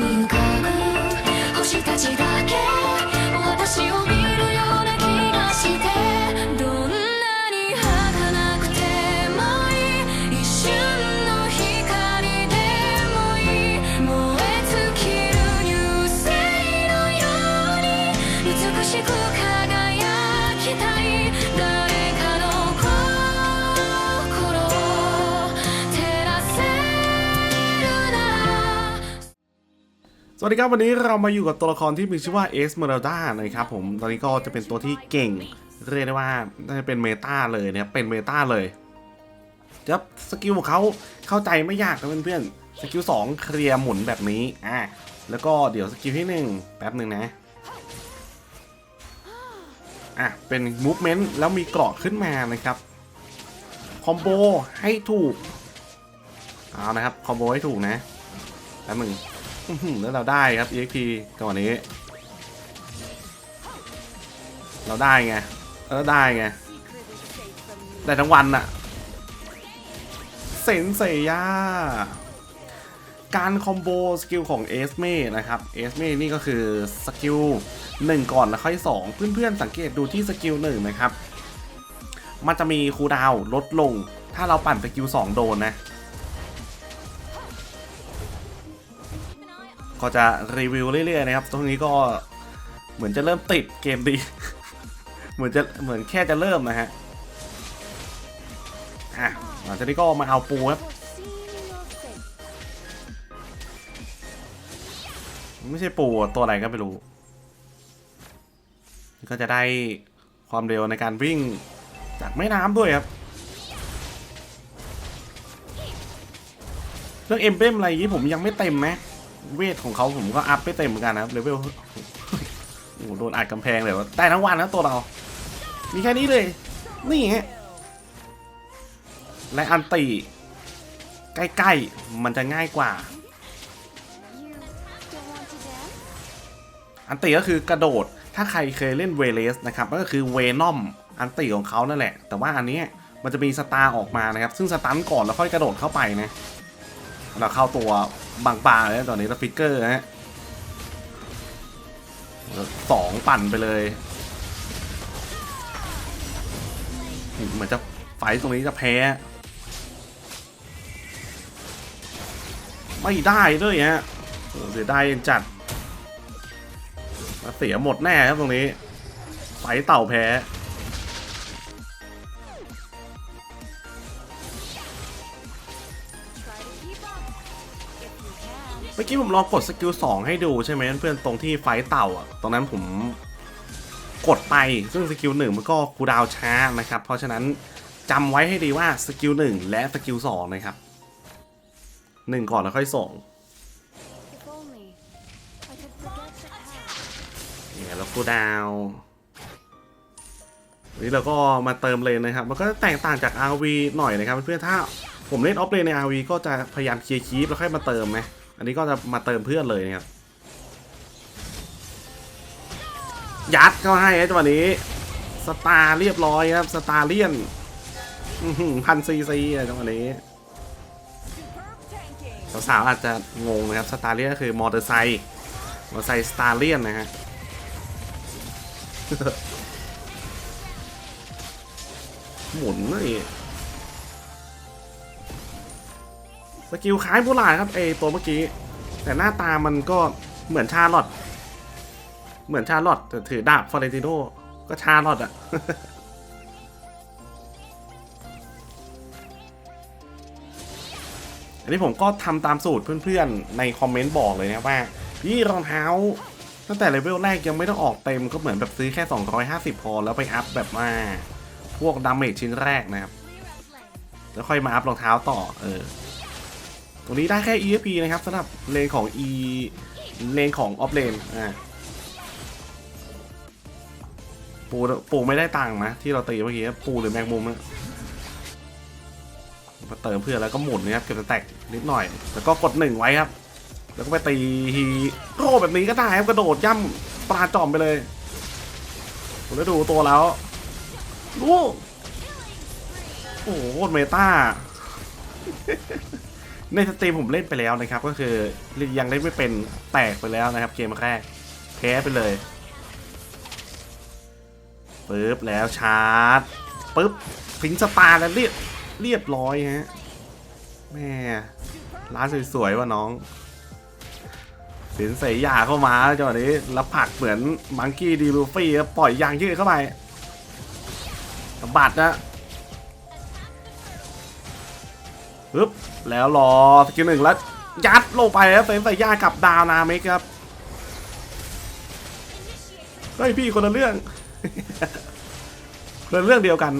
you go. สวัสดีครับวันนี้เรามาอยู่กับตัวละครที่มีชื่อว่าเอสเมอรัลดานะครับผมตอนนี้ก็จะเป็นตัวที่เก่ง เรียกได้ว่าจะเป็นเมตาเลยนะครับเป็นเมตาเลยจะสกิลของเขาเข้าใจไม่ยากนะเพื่อนๆสกิล2เคลียร์หมุนแบบนี้อะแล้วก็เดี๋ยวสกิลที่1แป๊บหนึ่งนะอะเป็นมูฟเมนต์แล้วมีเกราะขึ้นมานะครับคอมโบให้ถูกเอานะครับคอมโบให้ถูกนะแป๊บหนึ่ง แล้วเราได้ครับ EXP จังหวะนี้ เราได้ไงแล้วได้ไง ได้ทั้งวันอะเซนเซย่าการคอมโบสกิลของเอสเม่นะครับเอสเม่นี่ก็คือสกิลหนึ่งก่อนแล้วค่อยสองเพื่อนๆสังเกตดูที่สกิลหนึ่งนะครับ มันจะมีคูลดาวลดลง ถ้าเราปั่นสกิลสองโดนนะ ก็จะรีวิวเรื่อยๆนะครับ ตรงนี้ก็เหมือนจะเริ่มติดเกมดี เหมือนจะเหมือนแค่จะเริ่มนะฮะอะหลังจากนี้ก็มาเอาปูครับไม่ใช่ปูตัวอะไรก็ไม่รู้ ก็จะได้ความเร็วในการวิ่งจากแม่น้ำด้วยครับ เรื่องเอ็มเบมอะไรอย่างนี้ผมยังไม่เต็มนะ เวทของเขาผมก็อัพไม่เต็มเหมือนกันนะครับเลเวลโอ้โหโดนอัดกำแพงเลยว่าได้ทั้งวันนะตัวเรา มีแค่นี้เลย นี่ฮะและอันตีใกล้ๆ มันจะง่ายกว่า อันตีก็คือกระโดด ถ้าใครเคยเล่นเวเลสนะครับ ก็คือเวนอมอันตีของเขานั่นแหละ แต่ว่าอันนี้มันจะมีสตาร์ออกมานะครับ ซึ่งสตันก่อนแล้วค่อยกระโดดเข้าไปนะ เราเข้าตัว บางปลาเลยตอนนี้แล้วฟิกเกอร์ฮะสองปั่นไปเลย เหมือนจะไฟตรงนี้จะแพ้ ไม่ได้ด้วยฮะโอ้เสียดายยังจัดมาเสียหมดแน่ครับตรงนี้ไฟเต่าแพ้ กี้ผมลองกดสกิล2ให้ดูใช่ไหมเพื่อนๆตรงที่ไฟเต่าอะตรงนั้นผมกดไปซึ่งสกิล1มันก็คูดาวช้านะครับ เพราะฉะนั้นจำไว้ให้ดีว่าสกิล1และสกิล2นะครับ1ก่อนแล้วค่อยส่งเนี่ยแล้วคูดาวน์วันนี้เราก็มาเติมเลนนะครับ มันก็แตกต่างจาก RV หน่อยนะครับเพื่อนๆถ้าผมเล่นออฟเลนใน RV ก็จะพยายามเคลียร์คีปแล้วค่อยมาเติมนะ อันนี้ก็จะมาเติมเพื่อนเลยนะครับ ยัดเข้าให้นะจังวนี้ สตาร์เรียบร้อยครับ สตาร์เลียนพันซีซีจังหวะนี้ สาวๆอาจจะงงนะครับ สตาร์เลียนก็คือมอเตอร์ไซค์มอเตอร์ไซค์สตาร์เลียนนะฮะหมุนนี่ สกิลคล้ายบุหลาดครับไอตัวเมื่อกี้ แต่หน้าตามันก็เหมือนชาลอตเหมือนชาลอตแต่ถือดาบฟอเรนติโนก็ชาลอตอะอันนี้ผมก็ทำตามสูตรเพื่อนๆ ในคอมเมนต์บอกเลยนะว่า พี่รองเท้า ตั้งแต่เลเวลแรกยังไม่ต้องออกเต็มก็เหมือนแบบซื้อแค่ 250 พอ แล้วไปอัพแบบว่า พวกดาเมจชิ้นแรกนะครับ แล้วค่อยมาอัพรองเท้าต่อ เออ รงนี้ได้แค่ EFP นะครับสำหรับเลนของ E เลนของออฟเลนอ่าปูปูไม่ได้ตังค์นะที่เราตีเมื่อกี้ปูหรือแมงมุมนะมาเติมเพื่อแล้วก็หมุนนะครับเก็บแตกนิดหน่อย แล้วก็กดหนึ่งไว้ครับ แล้วก็ไปตีฮีโร่แบบนี้ก็ได้ครับกระโดดย่ำปลาจอมไปเลยผมได้ดูตัวแล้วดูโอ้โหโคตรเมตา ในสตรีมผมเล่นไปแล้วนะครับ ก็คือยังเล่นไม่เป็นแตกไปแล้วนะครับ เกมแรกแพ้ไปเลยปึ๊บแล้วชาร์จปึ๊บพิงสตาร์แล้วเรียบเรียบร้อยฮะแม่ร้านสวยๆว่ะน้องสินใส่ยาเข้ามาจังหวะนี้แล้วผักเหมือนมังกี้ดีลูฟี่ปล่อยยางยืดเข้าไปบัดนะ ปึ๊บแล้วรอสกิลหนึ่งแล้วยัดลงไปครับสินใส่ยากับดาวนาเมกครับเฮ้ยพี่คนละเรื่องคนละเรื่องเดียวกัน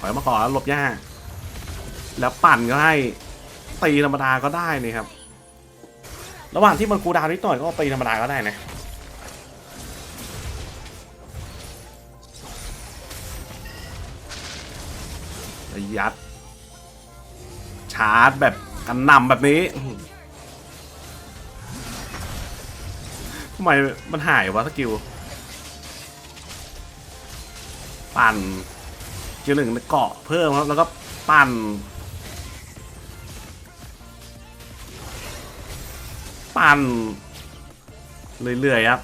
ถอยมาขอหลบย่าแล้วปั่นก็ให้ตีธรรมดาก็ได้นี่ครับ ระหว่างที่มันคูดาวนิดหน่อยก็ตีธรรมดาก็ได้นะยัดาร์จแบบกันนำแบบนี้ทำไมมันหายวะสกิล ปั่นสกิลหนึ่งเกาะเพิ่มครับ แล้วก็ปั่น ปั่น เรื่อยๆครับ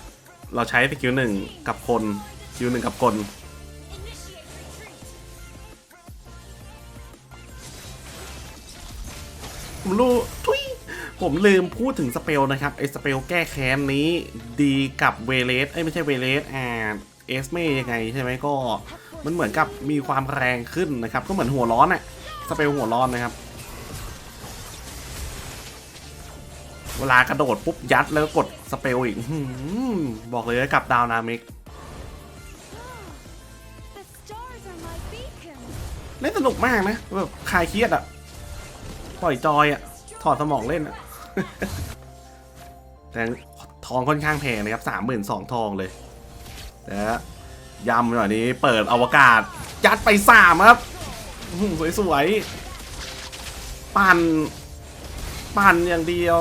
เราใช้สกิลหนึ่งกับคนสกิลหนึ่งกับคน ผมรู้ทุยผมลืมพูดถึงสเปลนะครับไอ้สเปลแก้แค้นนี้ดีกับเวเลสเอ้ยไม่ใช่เวเลสอ่าเอสเมยังไงใช่ไหมก็มันเหมือนกับมีความแรงขึ้นนะครับ ก็เหมือนหัวร้อนอะสเปลหัวร้อนนะครับ เวลากระโดดปุ๊บยัดแล้วกดสเปลอีกอบอกเลยกับดาวนามิกเล่นสนุกมากนะแบบคลายเครียดอะ ปล่อยจอยอะถอดสมองเล่นอะแต่ทองค่อนข้างแพงนะครับสามหมื่นสองทองเลยแต่ยำหน่อยนี้เปิดอวกาศยัดไปสามครับสวยๆ ปั่น ปั่นอย่างเดียว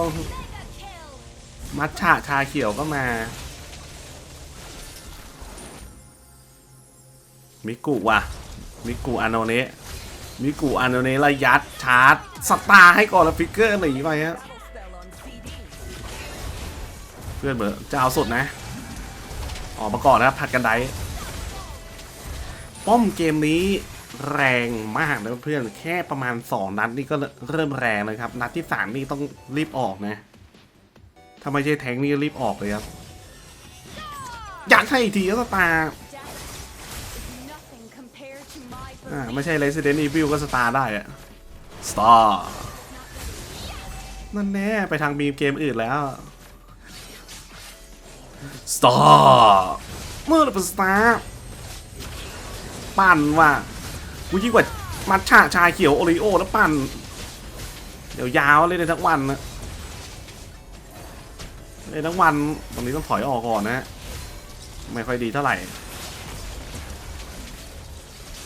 มัทฉะชาเขียวก็มา มิกุว่ะ มิกุอานเนะ มิกุอาโนเนระยัดชาร์จสตาร์ให้ก่อนแล้วฟิกเกอร์หนีไปฮะเพื่อนเบอร์จะเอาสุดนะออกมาก่อนนะผัดกันไดป้อมเกมนี้แรงมากนะเพื่อนแค่ประมาณ 2 นัดนี่ก็เริ่มแรงนะครับ นัดที่ 3 นี่ต้องรีบออกนะถ้าไม่ใช่แทงนี่รีบออกเลยครับอยากให้ทีก็สตา อ่าไม่ใช่ Resident Evil ก็สตาร์ได้อะ Star นั่นแน่ไปทางมีเกมอื่นแล้ว Star เมื่อเราเป็น Star ปั่นว่ะกูยิ่งกว่ามัทฉะชาเขียวโอริโอแล้วปั่น เดี๋ยวยาวเลยในทั้งวันนะเลยทั้งวันตรงนี้ต้องถอยออกก่อนนะ ไม่ค่อยดีเท่าไหร่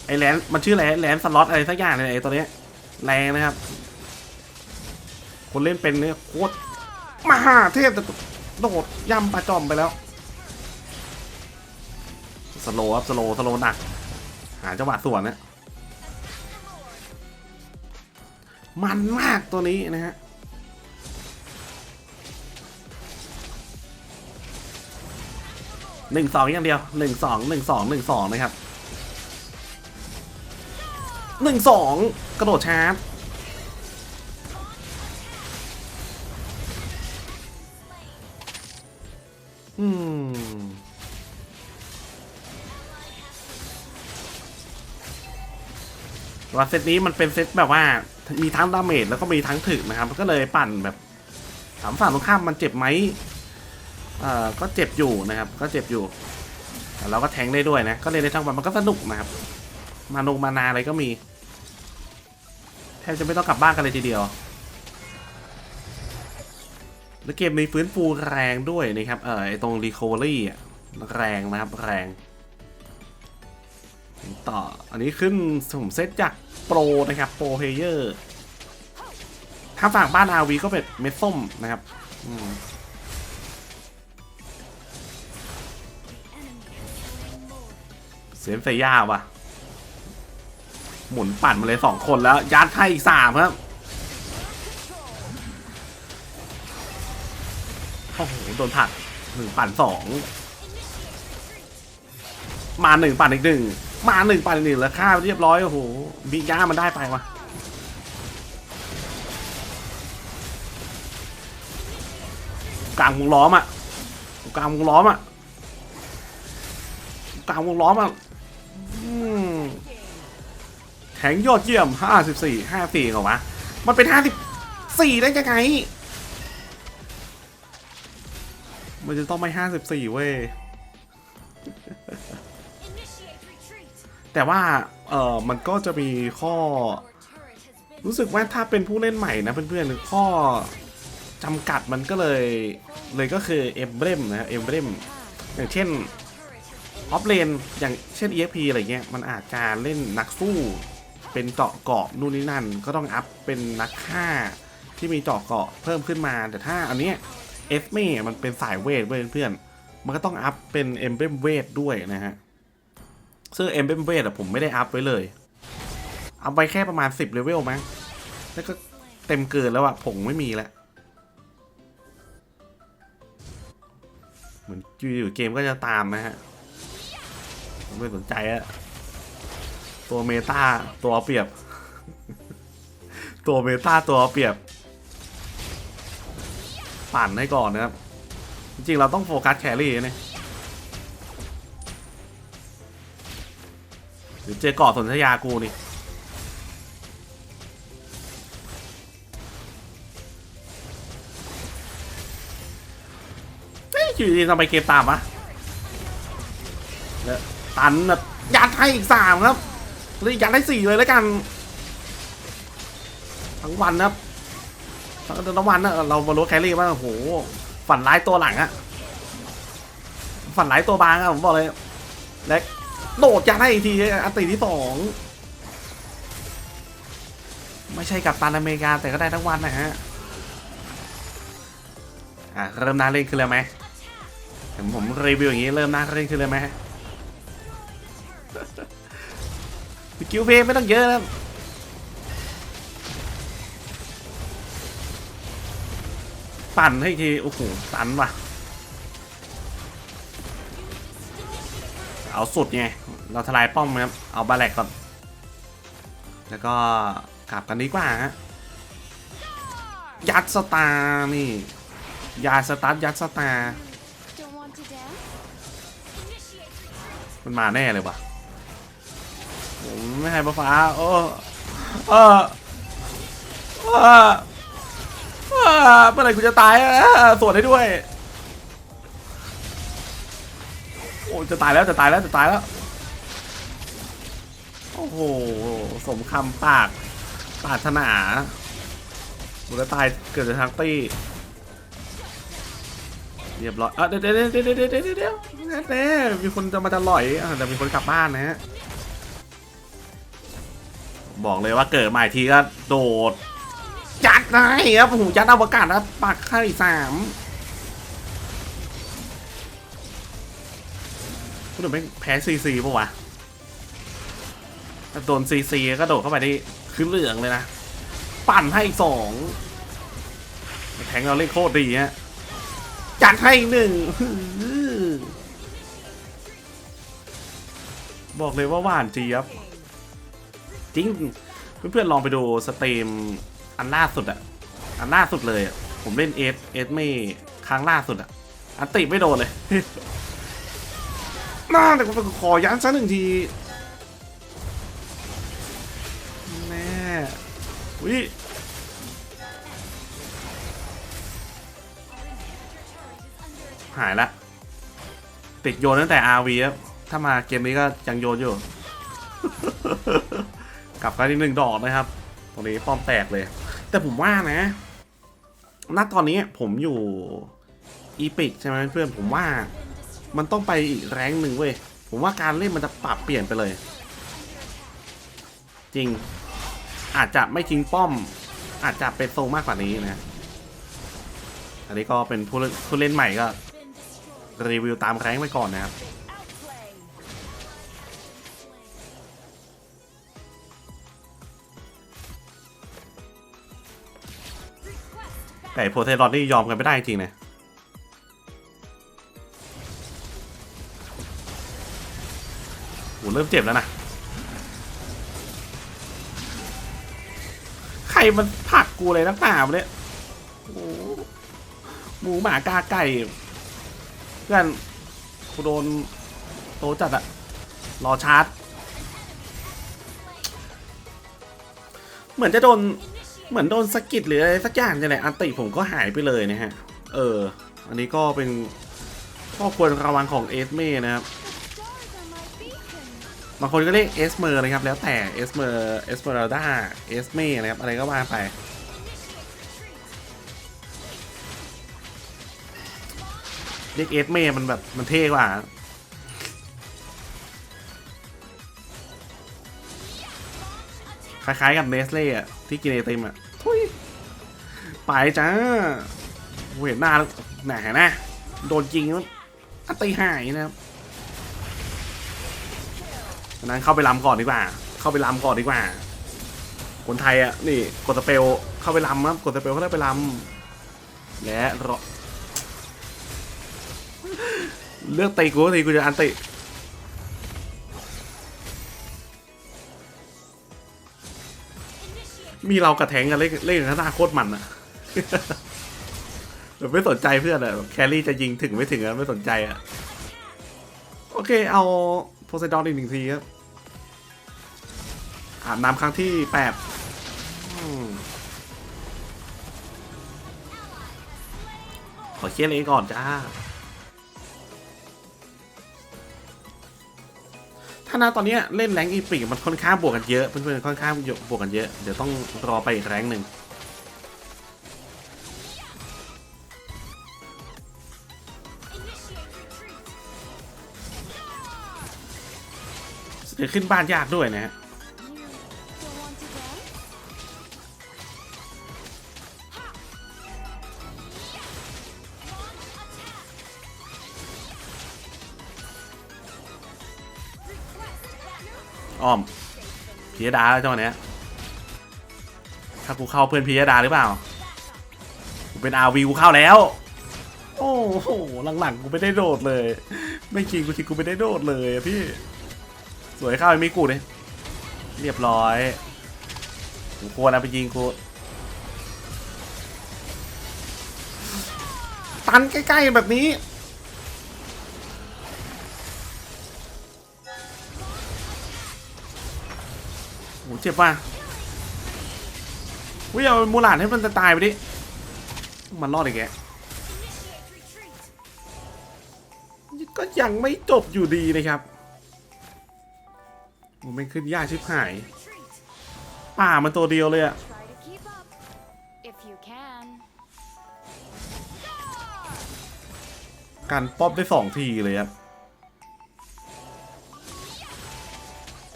ไอแลนมันชื่ออะไรแลนสล็อตอะไรสักอย่างเลยไอตัวเนี้ยแรงนะครับ คนเล่นเป็นเนี่ยโคตรมหาเทพแต่โดดย่ำปลาจอมไปแล้วสโลว์ครับสโลว์สโลว์หนักหาจังหวะส่วนนะมันมากตัวนี้นะฮะหนึ่งสองอย่างเดียวหนึ่งสองหนึ่งสองหนึ่งสองนะครับ หนึ่งสองกระโดดชาร์จอืมว่าเซตนี้มันเป็นเซตแบบว่ามีทั้งดาเมจแล้วก็มีทั้งถึกนะครับก็เลยปั่นแบบถามฝั่งตรงข้ามมันเจ็บไหมเอ่อก็เจ็บอยู่นะครับ ก็เจ็บอยู่แต่เราก็แทงได้ด้วยนะ ก็เล่นได้ทั้งวันมันก็สนุกนะครับ มาโนมานาอะไรก็มี แทบจะไม่ต้องกลับบ้านกันเลยทีเดียว แล้วเกมนี้ฟื้นฟูแรงด้วยนะครับ เออไอตรง recovery อ่แรงนะครับแรงต่อ อันนี้ขึ้นผมเซตจากโปรนะครับโปรเพเยอร์ถ้าฝั่งบ้าน RV ก็เป็นเม็ดส้มนะครับเสียนเซย่าว่ะ หมุนปั่นมาเลยสองคนแล้วยัดให้อีกสามครับโอ้โหโดนผัดหนึ่งปั่นสองมาหนึ่งปั่นอีกหนึ่งมาหนึ่งปั่นอีกหนึ่งแล้วฆ่าเรียบร้อยโอ้โหมีย่ามันได้ไปวะกลางวงล้อมอะกลางวงล้อมอะกลางวงล้อมอะ แข็งยอดเยี่ยมห้าสิบสี่ห้าสี่เหรอวะ มันเป็นห้าสิบสี่ได้ยังไง มันจะต้องไม่ห้าสิบสี่เว้ย แต่ว่า เออมันก็จะมีข้อ รู้สึกว่าถ้าเป็นผู้เล่นใหม่นะเพื่อนๆข้อจำกัดมันก็เลย เลยก็คือเอมเบรมนะเอมเบรมอย่างเช่นออฟเลนอย่างเช่น EFP อะไรเงี้ย มันอาจจะเล่นนักสู้ เป็นเจาะเกาะนู่นนี่นั่น ก็ต้องอัพเป็นนักฆ่าที่มีเจาะเกาะเพิ่มขึ้นมา แต่ถ้าอันเนี้ยเอสเม่มันเป็นสายเวทเว้ยเพื่อนๆมันก็ต้องอัพเป็นเอ็มเบมเวทด้วยนะฮะซึ่งเอ็มเบมเวทอะผมไม่ได้อัพไว้เลยเอาไปแค่ประมาณ10เลเวลมั้งแล้วก็เต็มเกินแล้วอะผงไม่มีแล้วเหมือนอยู่ๆเกมก็จะตามนะฮะไม่สนใจอะ ตัวเมตาตัวเปรียบ ตัวเมตาตัวเปรียบ ปั่นให้ก่อนนะครับ จริงๆ เราต้องโฟกัสแครี่นี่หรือเจอกาะสนธยากูนี่เฮ้ยอยู่ดีทำไมเกมตามวะเนี่ยตันแบบยัดให้อีกสามครับ เลยยัดให้สี่เลยแล้วกัน ทั้งวันนะครับทั้งวันนะเรามารู้แครี่ว่างโอ้โห ฝันร้ายตัวหลังอะฝันร้ายตัวบางอะผมบอกเลยเล็กโดดยัดให้อีกทีอันตีที่สองไม่ใช่กับตันอเมริกาแต่ก็ได้ทั้งวันนะฮะอะเริ่มน่าเล่นขึ้นแล้วไหมเห็นผมรีวิวอย่างนี้เริ่มน่าเล่นขึ้นเลยไหม กิลเพย์ไม่ต้องเยอะนะปั่นให้ทีโอ้โหตันว่ะ เอาสุดไง เราทลายป้อมครับ เอาบาแลกก่อน แล้วก็กลับกันดีกว่าฮะ ยัดสตาร์นี่ ยาสตาร์ยัดสตาร์มันมาแน่เลยว่ะ ผมไม่ให้ฟ้าฟ้า โอ้เออเออเออเมื่อไหร่กูจะตายอะสวนให้ด้วย โอ้จะตายแล้วจะตายแล้วจะตายแล้ว โอ้โห สมคำปากปาถนาบุรตายเกิดจากทางตี้ เรียบร้อยอะเดี๋ยวเดี๋ยวเดี๋ยวเดี๋ยวเดี๋ยวเดี๋ยวเดี๋ยวแน่มีคนจะมาจะลอยแต่มีคนกลับบ้านนะฮะ บอกเลยว่าเกิดใหม่ทีก็โดดจัดได้ครับโอ้โหจัดอวกาศนะปักไข่สามคุณหนุ่มไม่งแพ้ซีซีปะวะถ้าโดนซีซีก็โดดเข้าไปได้ขึ้นเหลืองเลยนะ ปั่นให้อีกสองแทงเราเล่นโคตรดีฮะจัดให้หนึ่งอื้อบอกเลยว่าหวานเจี๊ยบ จริง เพื่อนๆลองไปดูสตรีมอันล่าสุดอะอันล่าสุดเลยอะผมเล่นเอสเอสไม่ครั้งล่าสุดอะอันติไม่โดนเลยน่าแต่ก็ขอยันสักหนึ่งทีแน่วิหายละติดโยนตั้งแต่ RV ครับถ้ามาเกมนี้ก็ยังโยนอยู่ กลับกันอีกหนึ่งดอกนะครับ ตรงนี้ป้อมแตกเลย แต่ผมว่านะณตอนนี้ผมอยู่อีพิกใช่ไหมเพื่อนผมว่า มันต้องไปอีกแรงหนึ่งเว้ยผมว่าการเล่นมันจะปรับเปลี่ยนไปเลย จริง อาจจะไม่ทิ้งป้อม อาจจะเป็นโซมากกว่านี้นะอันนี้ก็เป็นผู้เล่นผู้เล่นใหม่ก็รีวิวตามแรงไปก่อนนะครับ แต่โพเทรอนนี่ยอมกันไม่ได้จริงนะโอ้เริ่มเจ็บแล้วนะ ใครมันผักกูเลยนักหนาเนี่ยหมูหมากาไก่เพื่อนกูโดนโตจัดอะรอชาร์จ เหมือนจะโดน เหมือนโดนสะกิดหรืออะไรสักอย่างจะไหนอันติผมก็หายไปเลยนะฮะ เออ อันนี้ก็เป็นข้อควรระวังของเอสเม่นะครับ บางคนก็เรียกเอสเมอร์นะครับ แล้วแต่เอสเมอร์เอสเมอร์ดาเอสเม่นะครับ อะไรก็ว่าไป เรียกเอสเม่มันแบบมันเท่กว่า คล้ายๆกับเนสเล่อะที่กินไอติมอะทุยไปจ้าโอ้เห็นหน้าแล้วแหนนะ โดนจริงแล้วอัตติหายนะครับนั้นเข้าไปล้ำก่อนดีกว่า เข้าไปล้ำก่อนดีกว่า คนไทยอะนี่กดสเปลเข้าไปล้ำครับกดสเปลเข้าไปล้ำและรอเลือกตีกูตีกูจะอันติ มีเรากระแทงกันเล่นเล่นกันหน้าโคตรมันอะแบบไม่สนใจเพื่อนอะแบบแครี่จะยิงถึงไม่ถึงอะไม่สนใจอะโอเคเอาโพไซดอนอีกหนึ่งทีครับอาบน้ำครั้งที่แปดขอเคลียร์เองก่อนจ้า นาตอนนี้เล่นแรงอีปีกมันค่อนข้างบวกกันเยอะเพื่อนๆค่อนข้างบวกกันเยอะเดี๋ยวต้องรอไปอีกแรงหนึ่งเดี๋ยวขึ้นบ้านยากด้วยนะฮะ อ้อมพิยดาแล้วจังหวะเนี้ยถ้ากูเข้าเพื่อนพิยดาหรือเปล่ากูเป็นอาวีกูเข้าแล้ว โอ้โหหลังๆกูไม่ได้โดดเลย ไม่จริงกูทีกูไม่ได้โดดเลยอะพี่ สวยเข้าไอ้มิกูเลยเรียบร้อยกูควรเอาไปยิงกูตันใกล้ๆแบบนี้ เจ็บว่ะวิ่งเอามูหลานให้มันจะตายไปดิ มันรอดอีกแกก็ยังไม่จบอยู่ดีนะครับโอ้ไม่ขึ้นยากชิบหาย ป่ามันตัวเดียวเลยอะการป๊อปได้สองทีเลยครับ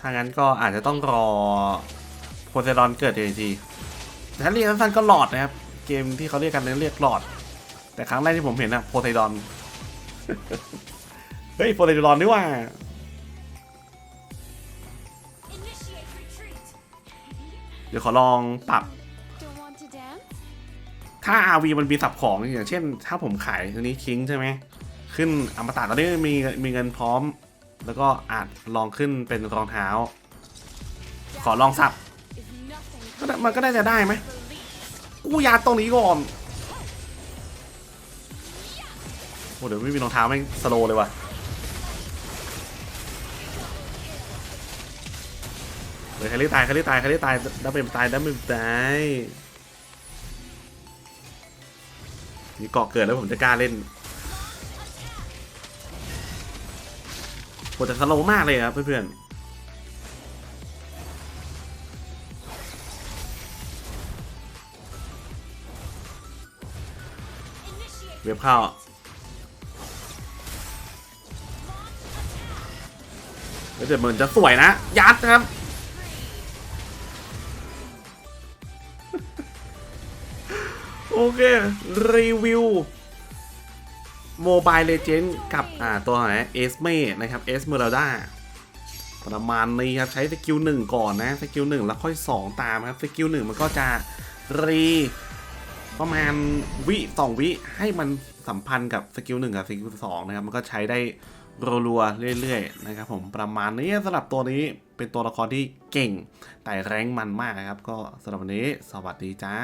ถ้างั้นก็อาจจะต้องรอโพไซดอนเกิดทีทีแต่ถ้าเรียกสั้นๆก็หลอดนะครับ เกมที่เขาเรียกกันเรียกหลอด แต่ครั้งแรกที่ผมเห็นอะโพไซดอน เฮ้ยโพไซดอนนี่ว่าเดี๋ยวขอลองปรับถ้า RV มันมีสับของอย่างเช่น ถ้าผมขายตัวนี้คิงใช่ไหม ขึ้นอมตะตอนนี้มีมีเงินพร้อม แล้วก็อาจลองขึ้นเป็นรองเท้า ขอลองสับ Is nothing ก็ได้มันก็น่าจะได้ไหมกูยาตรงนี้ก่อนโอ้เดี๋ยวไม่มีรองเท้าไม่สโลเลยว่ะเฮ้ยใครรีตายใครรีตายใครรีตายดับเบิลตายดับเบิลตายมีเกาะเกิดแล้วผมจะกล้าเล่น หแต่สโลมากเลยครับเพื่อนเว็บเข้าแล้วเดี๋ยวมันจะสวยนะ ยัดครับ โอเค รีวิว โมบายเลเจนด์กับอ่าตัวไหนเอสเม่นะครับเอสเมอร์ดาประมาณนี้ครับ ใช้สกิลหนึ่งก่อนนะสกิลหนึ่งแล้วค่อย 2 ตามครับสกิลหนึ่งมันก็จะรีประมาณวิสองวิให้มันสัมพันธ์กับสกิลหนึ่งกับสกิลสองนะครับ มันก็ใช้ได้รัวๆเรื่อยๆนะครับผมประมาณนี้สำหรับตัวนี้เป็นตัวละครที่เก่งแต่แรงมันมากครับ ก็สำหรับวันนี้สวัสดีจ้า